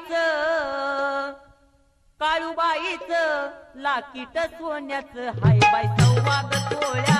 काळूबाईच काळूबाईच लाकीट सोन्याच हाय बाई सौवाद तोळ्या